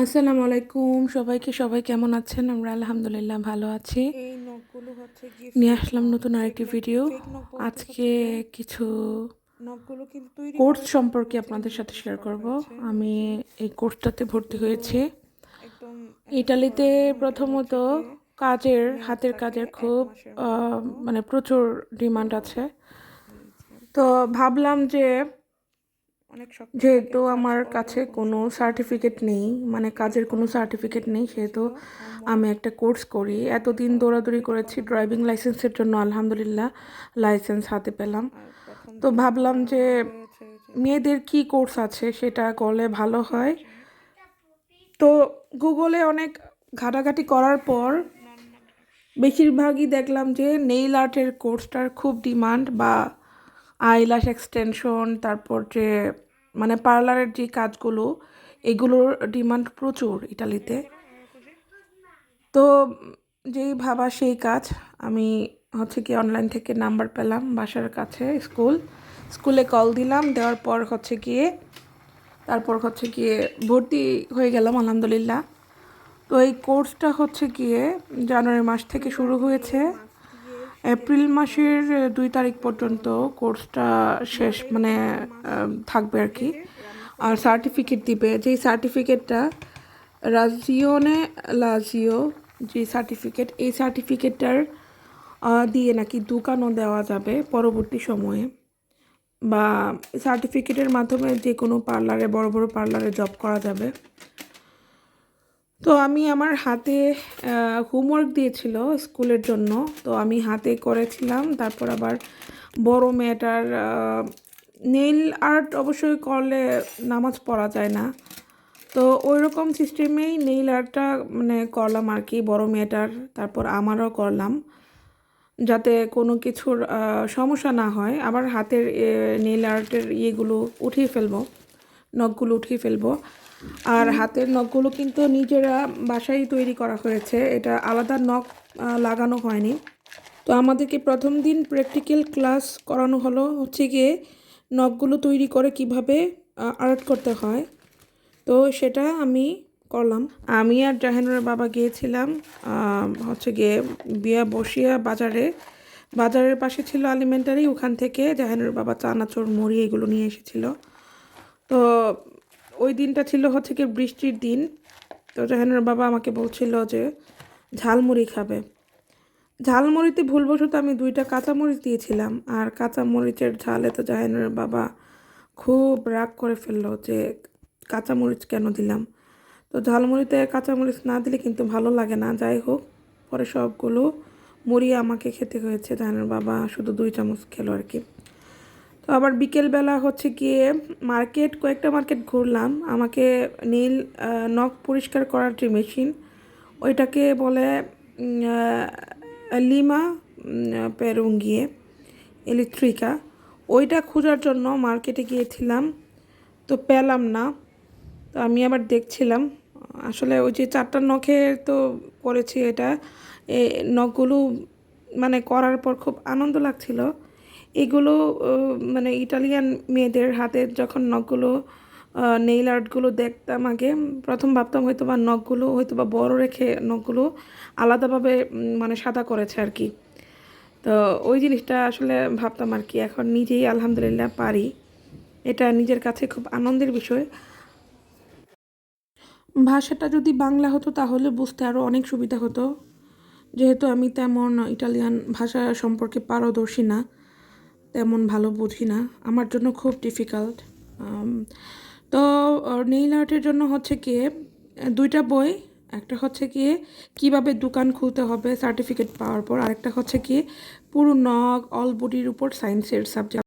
আসসালামু আলাইকুম সবাইকে সবাই কেমন আছেন? আমরা আলহামদুলিল্লাহ ভালো আছি। নিয়ে আসলাম নতুন আরেকটি ভিডিও আজকে কিছু কোর্স সম্পর্কে আপনাদের সাথে শেয়ার করা করব। আমি এই কোর্সটাতে ভর্তি হয়েছি। ইটালিতে প্রথমত কাজের হাতের কাজের খুব। মানে প্রচুর ডিমান্ড আছে। তো ভাবলাম যে যেহেতু আমার কাছে কোনো সার্টিফিকেট নেই মানে কাজের কোনো সার্টিফিকেট নেই সেহেতু আমি একটা কোর্স করি। এতদিন দৌড়াদৌড়ি করেছি ড্রাইভিং লাইসেন্সের জন্য আলহামদুলিল্লাহ লাইসেন্স হাতে পেলাম। তো ভাবলাম যে যে মেয়েদের কি কোর্স আছে সেটা করলে ভালো হয়? তো গুগলে অনেক ঘাটাঘাটি করার পর বেশিরভাগই দেখলাম যে নেইল আর্টের কোর্সটার খুব ডিমান্ড বা আইলাশ এক্সটেনশন তারপর যে মানে পার্লারের যে কাজগুলো, এগুলোর ডিমান্ড প্রচুর ইটালিতে। তো যেই ভাবা সেই কাজ, আমি হচ্ছে কি অনলাইন থেকে নাম্বার পেলাম বাসার কাছে, স্কুল। স্কুলে কল দিলাম, দেওয়ার পর হচ্ছে গিয়ে, তারপর হচ্ছে গিয়ে ভর্তি হয়ে গেলাম, আলহামদুলিল্লাহ। তো এই কোর্সটা হচ্ছে গিয়ে জানুয়ারি মাস থেকে শুরু হয়েছে। এপ্রিল মাসের দুই তারিখ পর্যন্ত কোর্সটা শেষ মানে থাকবে আর কি। আর সার্টিফিকেট দিবে। যেই সার্টিফিকেটটা, রাজিওনে লাজিও যে সার্টিফিকেট, এই সার্টিফিকেটটার দিয়ে নাকি দোকানও দেওয়া যাবে পরবর্তী সময়ে। বা সার্টিফিকেটের মাধ্যমে যে কোনো পার্লারে, বড় বড় পার্লারে জব করা যাবে। তো আমি আমার হাতে হোমওয়ার্ক দিয়েছিল স্কুলের জন্য। তো আমি হাতে করেছিলাম। তারপর আবার বড় মেয়েটার নেইল আর্ট অবশ্যই করলে নামাজ পড়া যায় না। তো ওই রকম সিস্টেমেই নেইল আর্টটা মানে করলাম আর কি, বড় মেয়েটার। তারপর আমারও করলাম। যাতে কোনো কিছুর সমস্যা না হয়। আবার হাতের নেইল আর্টের ইয়েগুলো উঠিয়ে ফেলব। নখগুলো উঠিয়ে ফেলব। আর হাতের নখগুলো কিন্তু নিজেরা বাসায় তৈরি করা হয়েছে। এটা আলাদা নখ লাগানো হয়নি। তো আমাদেরকে প্রথম দিন প্র্যাকটিক্যাল ক্লাস করানো হলো হচ্ছে গিয়ে নখগুলো তৈরি করে কীভাবে আর্ট করতে হয়। তো সেটা আমি করলাম। আমি আর জাহানুরের বাবা গিয়েছিলাম হচ্ছে গিয়ে বিয়া বসিয়া বাজারে। বাজারের পাশে ছিল আলিমেন্টারি ওখান থেকে জাহানুরের বাবা চানাচুর, মুড়ি এগুলো নিয়ে এসেছিল। তো ওই দিনটা ছিল হচ্ছে কি বৃষ্টির দিন। তো জাহানুরের বাবা আমাকে বলছিল যে ঝালমুড়ি খাবে। ঝালমুড়িতে ভুলবশত আমি দুইটা কাঁচামরিচ দিয়েছিলাম আর কাঁচামরিচের ঝালে তো জাহানুরের বাবা খুব রাগ করে ফেলল যে কাঁচামরিচ কেন দিলাম। তো ঝালমুড়িতে কাঁচামরিচ না দিলে কিন্তু ভালো লাগে না। যাই হোক, পরে সবগুলো মুড়ি আমাকে খেতে হয়েছে। জাহানুর বাবা শুধু দুই চামচ খেলো আর কি। তো আবার বিকেলবেলা হচ্ছে গিয়ে মার্কেট, কয়েকটা মার্কেট ঘুরলাম। আমাকে নীল নখ পরিষ্কার করার যে মেশিন, ওইটাকে বলে লিমা পেরুঙ্গিয়ে ইলেকট্রিকা ওইটা খোঁজার জন্য মার্কেটে গিয়েছিলাম। তো পেলাম না। তো আমি আবার দেখছিলাম। আসলে ওই যে চারটা নখে তো করেছি এটা। এ, নখগুলো মানে করার পর খুব আনন্দ লাগছিল। এগুলো মানে ইটালিয়ান মেয়েদের হাতের যখন নখগুলো নেইল আর্টগুলো দেখতাম আগে, প্রথম ভাবতাম হয়তো বা নখগুলো হয়তো বা বড় রেখে নখগুলো আলাদাভাবে মানে সাদা করেছে আর কি। তো ওই জিনিসটা আসলে ভাবতাম আর কি, এখন নিজেই আলহামদুলিল্লাহ পারি। এটা নিজের কাছে খুব আনন্দের বিষয়। ভাষাটা যদি বাংলা হতো তাহলে বুঝতে আরও অনেক সুবিধা হতো। যেহেতু আমি তেমন ইটালিয়ান ভাষা সম্পর্কে পারদর্শী না তেমন ভালো বুঝি না। আমার জন্য খুব ডিফিকাল্ট তো নেইল আর্টের জন্য হচ্ছে কি দুইটা বই, একটা হচ্ছে গিয়ে কীভাবে দোকান খুলতে হবে সার্টিফিকেট পাওয়ার পর, আরেকটা হচ্ছে কি পুরো নখ অল বডির উপর সায়েন্সের সাবজেক্ট